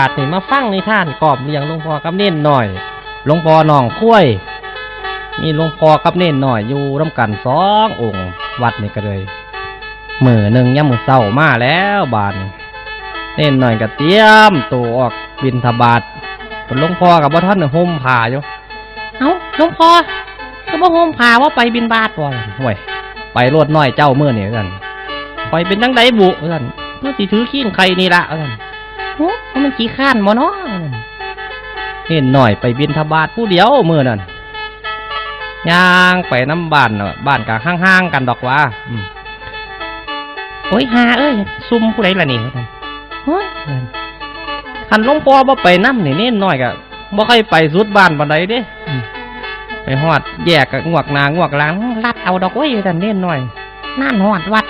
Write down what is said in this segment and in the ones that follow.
าทนี่มาฟังนิทานกอบเลี้ยงหลวงพ่อกับเน่นหน่อยหลวงพ่อน้องคุ้ยมีหลวงพ่อกับเน่นหน่อยอยู่ร่วมกันสององค์ วัดนี่ก็เลยมือหนึ่งย่ำมือเศร้ามาแล้วบานนี่เน่นหน่อยก็เตรียมตัวออกบินทบาทหลวงพ่อกับบ่ท่านห่มผ้าอยู่เอ้าหลวงพ่อก็บ่ห่มผ้าว่าไปบินบาทบ่ห่วยไปรวดน้อยเจ้าเมื่อนี่กันไปเป็นจังไดบุกันเพื่อสิถือขี้นใครนี่ละกัน โอ้มันขี้ข้านบ่เนาะเห็นหน่อยไปบินทบาทผู้เดียวมือนั่นย่างไปน้ำบ้านน่ะบ้านกะห้างๆกันดอกว่าโอ้ยหาเอ้ยซุ่มผู้ใดล่ะนี่กันโอ้ยคันลงพ่อบ่ไปน้ำนี่เน้นน้อยกะบ่ค่อยไปสุดบ้านปานใดเด้ไปฮอดแยกกะงวกนางวกหลังลัดเอาดอกไว้อยู่นเน้นน้อยนั่นฮอดวัด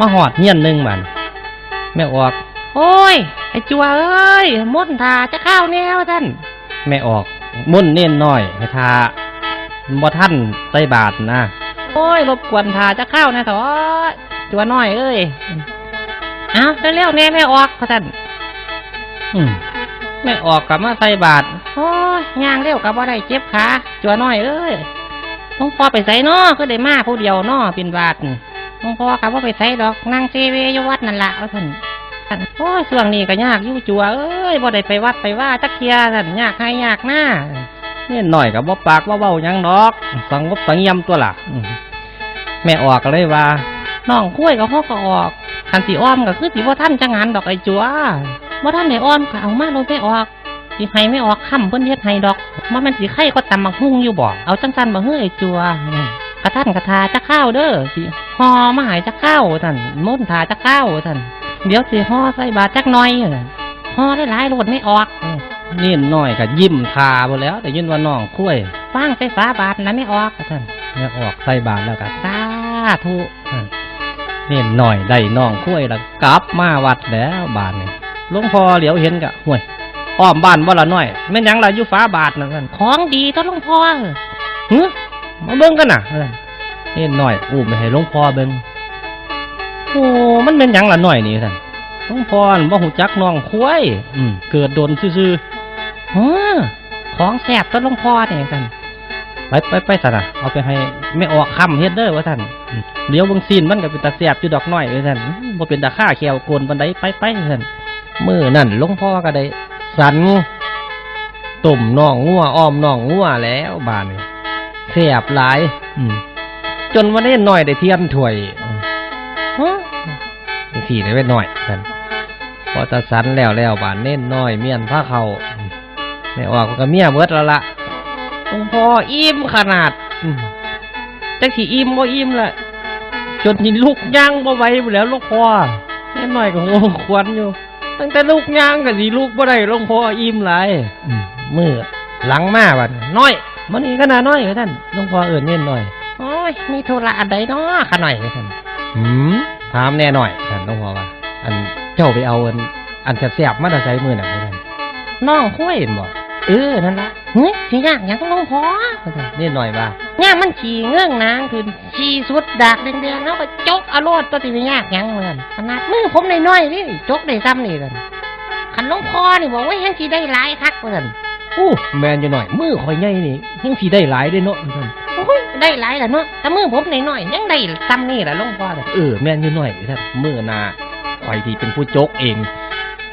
มาฮอดเฮียนหนึงบัดแม่ออก โอ้ย ไอ้จัวเอ้ยม่นทาจะเข้าวแนวท่านแม่ออกมุ่นเน้นน้อยให้ทาบ่ท่านใส่บาทนะโอ้ยรบกวนทาจะเข้าวนะเถอะจัวน้อยเอ้ยเอาเร็วๆแน่แม่ออกพ่อท่านอืมแม่ออกกลับมาใส่บาทโอ้ยย่างเร็วกับบ่ได้เจ็บขาจัวน้อยเอ้ยหลวงพ่อไปใส่น้อก็ได้มาผู้เดียวน้อเป็นบาท หลวงพ่อกับว่าไปใส่ดอกนั่งเซเวอยวัดนั่นละเอาท่านโอ้ยช่วงนี้ก็ยากยู่จัวเอ้ยบ่ได้ไปวัดไปว่าจักเทียท่านยากให้ยากหน้าเนี่ยหน่อยกับบ่ปากว่าเว้ายังดอกสังบสังยำตัวล่ะแม่ออกก็เลยว่าน้องคุ้ยก็ฮอก็ออกคันสิอ้อมก็คือสิบ่ทันจังานดอกไอจัวบ่ทันได้อ้อมก็เอามาลดไม่ออกสิให้ไม่ออกค่ำเพิ่นเฮ็ดให้ดอกบ่แม่นสิไข่ก็ตำบักหุ่งอยู่บ่เอาจังซั่นบ่เฮ้ยไอจัว กระท่านกระทาจะข้าวเด้อสิห่อมาใหายจะข้าวท่านมุ่นทาจะข้าวท่านเดี๋ยวสิห่อใส่บาตรจักหน่อยเออห่อได้หลายโลดไม่ออกนี่น้อยก็ยิ้มทาไปแล้ว แต่ยินว่าน้องคุ้ยฟังใส่ฝาบาทแล้วไม่ออกท่านไม่ออกใส่บาทแล้วก็สาธุนี่หน่อยได้น้องคุ้ยแล้วกลับมาวัดแล้วบาทนี่หลวงพ่อเหลียวเห็นกะห่วยอ้อมบ้านบ่ละน้อยแม่นหยังล่ะอยู่ฝาบาทนั่นท่านของดีต้นหลวงพ่อเฮ้ มาเบิ่งกันน่ะเนี่หน่อยอู้ไม่ให้หลวงพ่อเบิ่งโอ้มันเป็นหยังละหน่อยนี่ท่านหลวงพ่ออันบ่หูจักน้องคุ้ยอืมเกิดโดนซื่อๆฮะของแสบต้นหลวงพ่อเนี่ยท่านไปไปไปท่านอะเอาไปให้ไม่ออกคำเฮ็ดเด้อว่าท่านเดี๋ยวเบางซีนมันก็เป็นตาแสบอยู่ดอกน้อยเอ้ยท่านมบ่เป็นตาฆ่าแขวโกนบันไดไปไปท่านมื้อนั่นหลวงพ่อก็ได้สันต้มน่องงัวอ้อมน่องงัวแล้วบาน นี้แสบหลาย อืมจนวันนี้หน่อยได้เทียนถ้วยฮะนี่สี่ได้ไว้หน่อยสันพอตาสันแล้วแล้วบานเน้นน้อยเมียนผ้าเขาไม่ออกก็เมียเบิดแล้วละหลวงพออิ่มขนาดจักสิอิ่มบ่อิ่มละจนยินลูกย่างบ่ไหวหมดแล้วลูกพ่อเน้นน้อยก็หัวควนอยู่ ตั้งแต่ลูกย่างก็สิลูกบ่ได้ลวงพ่ออิ่มหลายมมือหลังมาบัดน้อย มันนี่ขนาดน้อยเหรอท่านหลวงพ่อเอิ้นเน้นน้อยโอ้ยมีธุระอันใดเนาะขะหน่อยเหรอท่านหืมถามแน่หน่อยท่านต้องบอกว่า อันเจ้าไปเอาอันอันแสบๆมาแต่ใช้มือหนังท่านน้องคุ้ยเห็นบ่เออนั่นละเฮ้ยสิยากหยังต้องลงพอนี่หน่อยว่าย่างมันขี่เงื่องนางคือขี่สุดดากแดงๆแล้วก็จกเอาโลดตัวที่ยากหยังเหมือนขนาดมือผมน้อยๆนี่จกได้ซ้ำนี่เลยขันหลวงพ่อนี่บอกว่ายังสิได้หลายคักเหมือน อู้แมนอยู่หน่อยมือข่อยใหญ่นี่ยังสิได้หลายได้เนาะท่านโอ้ยได้หลายแล้วเนาะแต่มือผมน้อยๆยังได้ซ้ำนี่แหละหลวงพ่อเลยเออแม่นอยู่หน่อยท่านมือหนาข่อยที่เป็นผู้จกเอง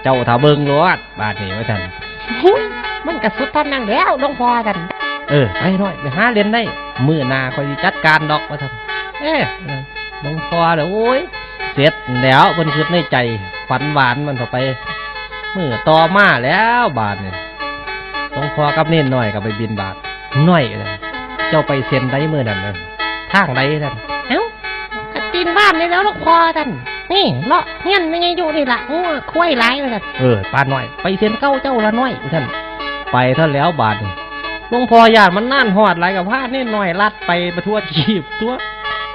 เจ้าถ้าเบิ่งรอดบาดนี้ไว้ท่านมันกระสุดท่านนั่นแล้วหลวงพ่อท่านเออไปหน่อยไปหาเรียนได้ มือหนาข่อยสิจัดการดอกว่าท่านเอ้หลวงพ่อเด้อโอ้ยเสร็จแล้วเพิ่นคิดในใจฝันหวานมันต่อไปมือต่อมาแล้วบาดนี่ห ลวงพ่อกับเน้นหน่อยก็ไปบินบาทหน่อยเลยเจ้าไปเซ็นได้เมื่อนั้นเลยทางใดท่านเอ้ากระตีนบ้านนี่แล้วลูกพ่อท่านนี่เลาะเงี้ยนไม่ไงอยู่นี่ละงัวคุ้ยไรเลยท่านเออป้าน้อย ไปเซ็นเก้าเจ้าละน้อยท่านไปท่านแล้วบาทนี่หลวงพ่อญาติมันน่านหอดไรกับผ้านี่หน่อยลัดไปประทั่วจีบตัว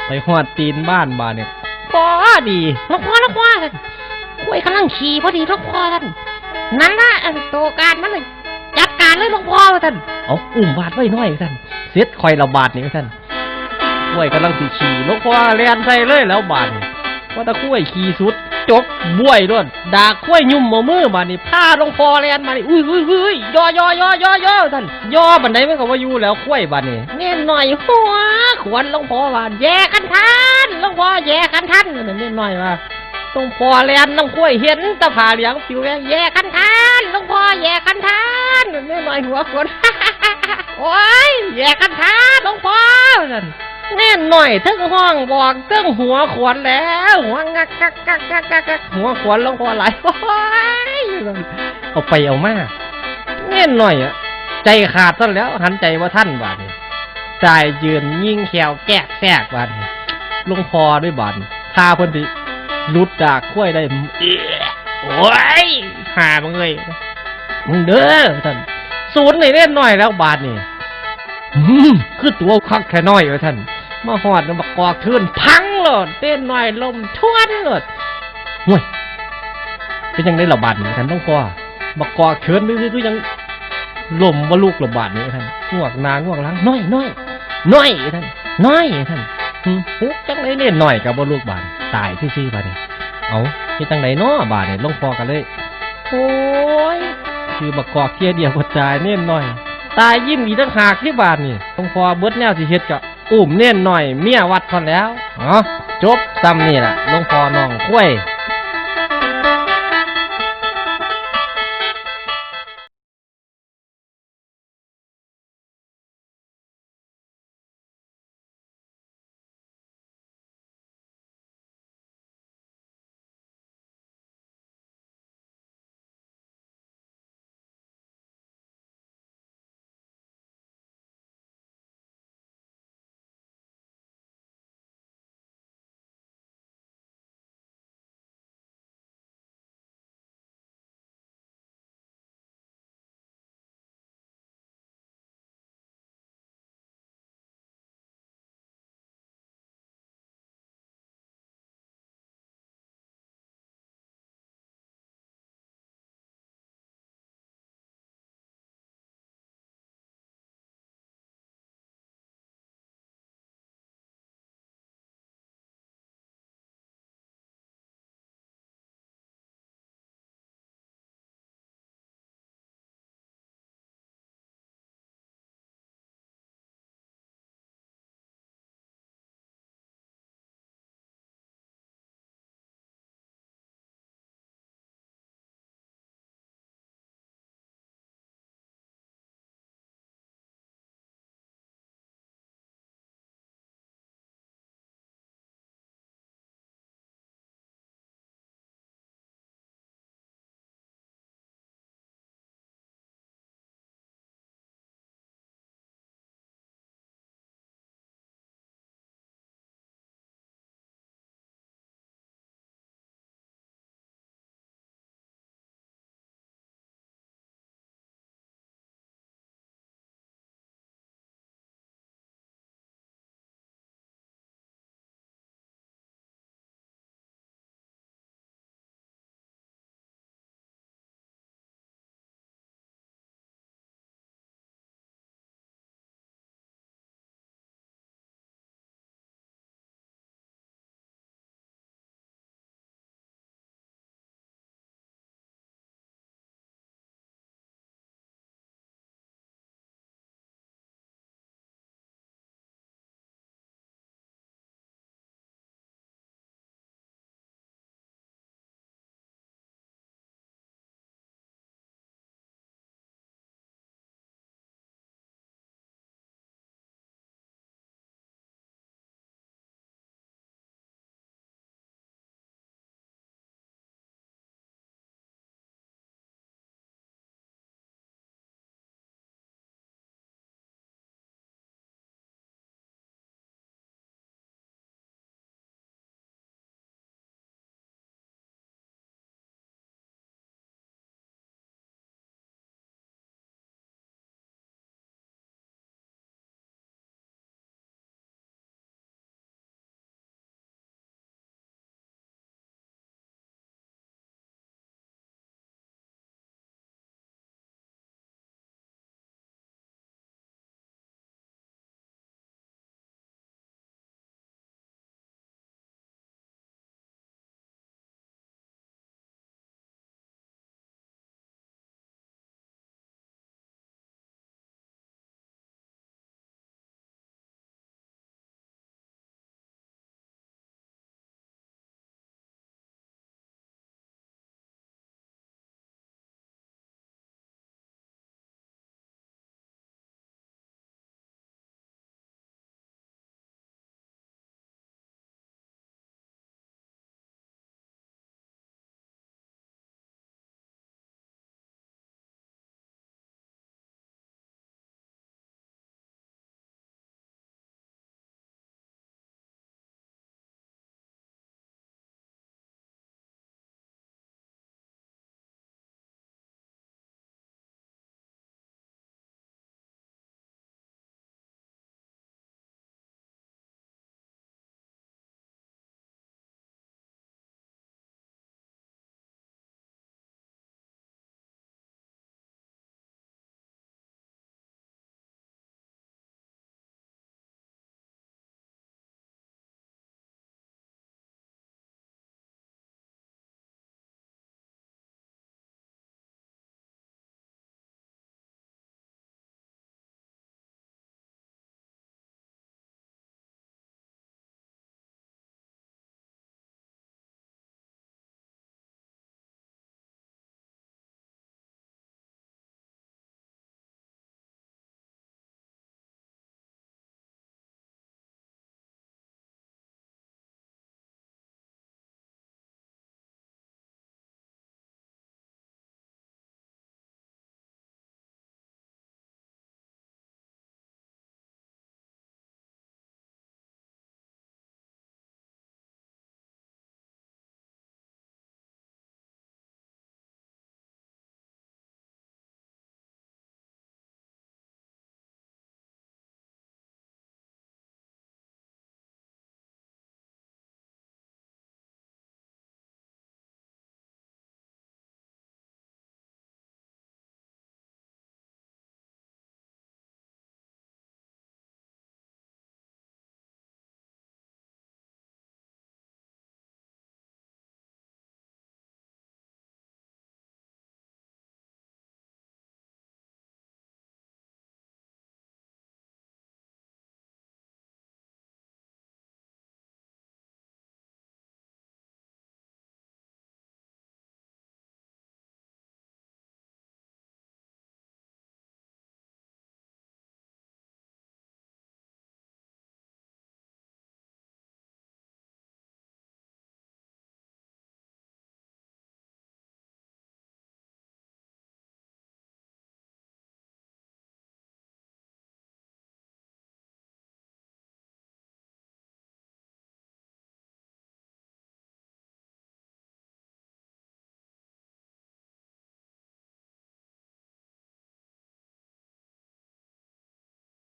ไปหอดตีนบ้านบาทเนี่ยพอดีลูกพ่อลูกพ่อท่านคุ้ยกำลังขี่พอดีลูกพ่อท่านนั่นละอันตัวการมันเลยจัด การเลยลูกพ่อท่านเอาอุ้มบาทไว้หน่อยท่านเซ็ตคอยระบาดนี่ท่านกล้วยกำลังสีขี่ลกคว้าเรียนใส่เลยแล้วบาดนี่ว่าตะกล้วยขี่สุดจกบ้วยด้วยดากข้วยยุ่มมอมือบานี้ผ้าลงพอแลนมานี่อุ้ยอุ้ยอุ้ยย่อย่อย่อย่อย่อท่านย่อบันไดไมันก็ว่าอยู่แล้วข้วยบาดนี้แน่หน่อยหัวขวนลงพอบาดแย่กันทันลงพอแย่กันทันนั่นแน่หน่อยว่าลงพอแลนน้องข้วยเห็นตะผาเหลียงผิวแดงแย่กันทันลงพอแย่กันทันนั่ นแน่หน่อยหัวขวนโอ้ยแย่กันทันลงพอนั่นแน่หน่อยทึ่งห้องบอกทึ่งหัวขวนแล้วหัวงักกักกักกักกักกักหัวขวนลงพอไหลโอ้ยเอาไปเอามาแน่หน่อยอะใจขาดซะแล้วหันใจว่าท่านบาดนี้ใจยืนยิงแขวแกกแทรกบาดนี้ลงพอด้วยบาดนี้พาคนที่ลุดดากข้วยได้เอี้ยโอ้ยหามึงเลย มึงเด้อท่านศูนย์ในเล่นหน่อยแล้วบาดนี้อืมคือตัวคักแค่น้อยเว้ยท่านมาหอดน้ำบักกอกทื่นพังโลดเต้นหน่อยลมทวนโลดห่วยเป็นยังได้ระบาดนี่ท่านต้องพอบักกอกเชิญดื้อๆก็ยังลมว่าลูกระบาดนี่ท่านงวกหนางวกหลังน้อยน้อยน้อยท่านน้อยท่านหึฮุกจังไรเนี่ยน้อยกับบ่ลูกบาดตายซื่อๆบาดนี่เอาที่จังไหนเนาะบาดนี่ลงพอกันเลยโอ้ย คือบักกอกเทียเดียวกระจายเน่นหน่อย ตายยิ้มอีกตั้งหากที่บาทนี่ต้องพอเบิดแนวสิเฮ็ดก็อุ้มเน่นหน่อย เมียวัดพอนแล้วอ๋อจบซ้ำนี่แหละลงพอน้องคุ้ย